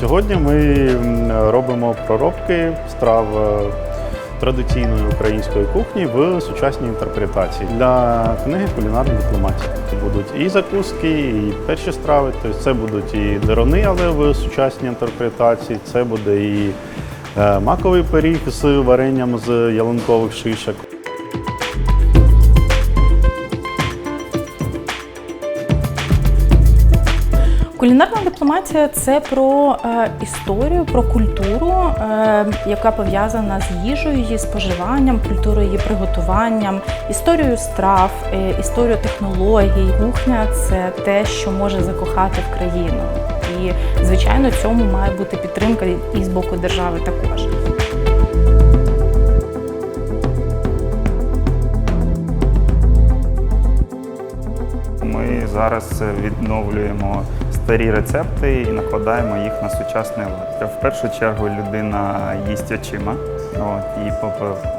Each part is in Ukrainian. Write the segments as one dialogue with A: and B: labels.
A: Сьогодні ми робимо проробки страв е, традиційної української кухні в сучасній інтерпретації. Для книги кулінарна дипломатія будуть і закуски, і перші страви. Тобто це будуть і дерони, але в сучасній інтерпретації. Це буде і е, маковий пиріг з варенням з ялинкових шишок.
B: Кулінарна дипломатія це про е, історію, про культуру, е, яка пов'язана з їжею, її споживанням, культурою її приготуванням, історією страв, е, історією технологій. Кухня це те, що може закохати в країну. І, звичайно, цьому має бути підтримка і з боку держави також.
C: Ми зараз відновлюємо старі рецепти і накладаємо їх на сучасний лад. В першу чергу людина їсть очима. От, і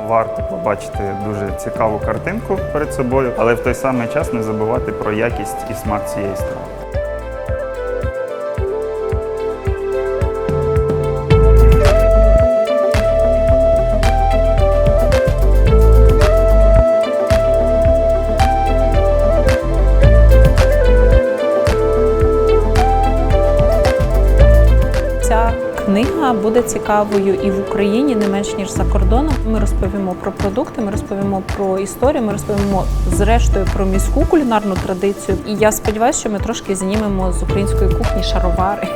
C: варто побачити дуже цікаву картинку перед собою, але в той самий час не забувати про якість і смак цієї страви.
D: Книга буде цікавою і в Україні не менш ніж за кордоном. Ми розповімо про продукти, ми розповімо про історію, ми розповімо зрештою про міську кулінарну традицію. І я сподіваюся, що ми трошки знімемо з української кухні шаровари.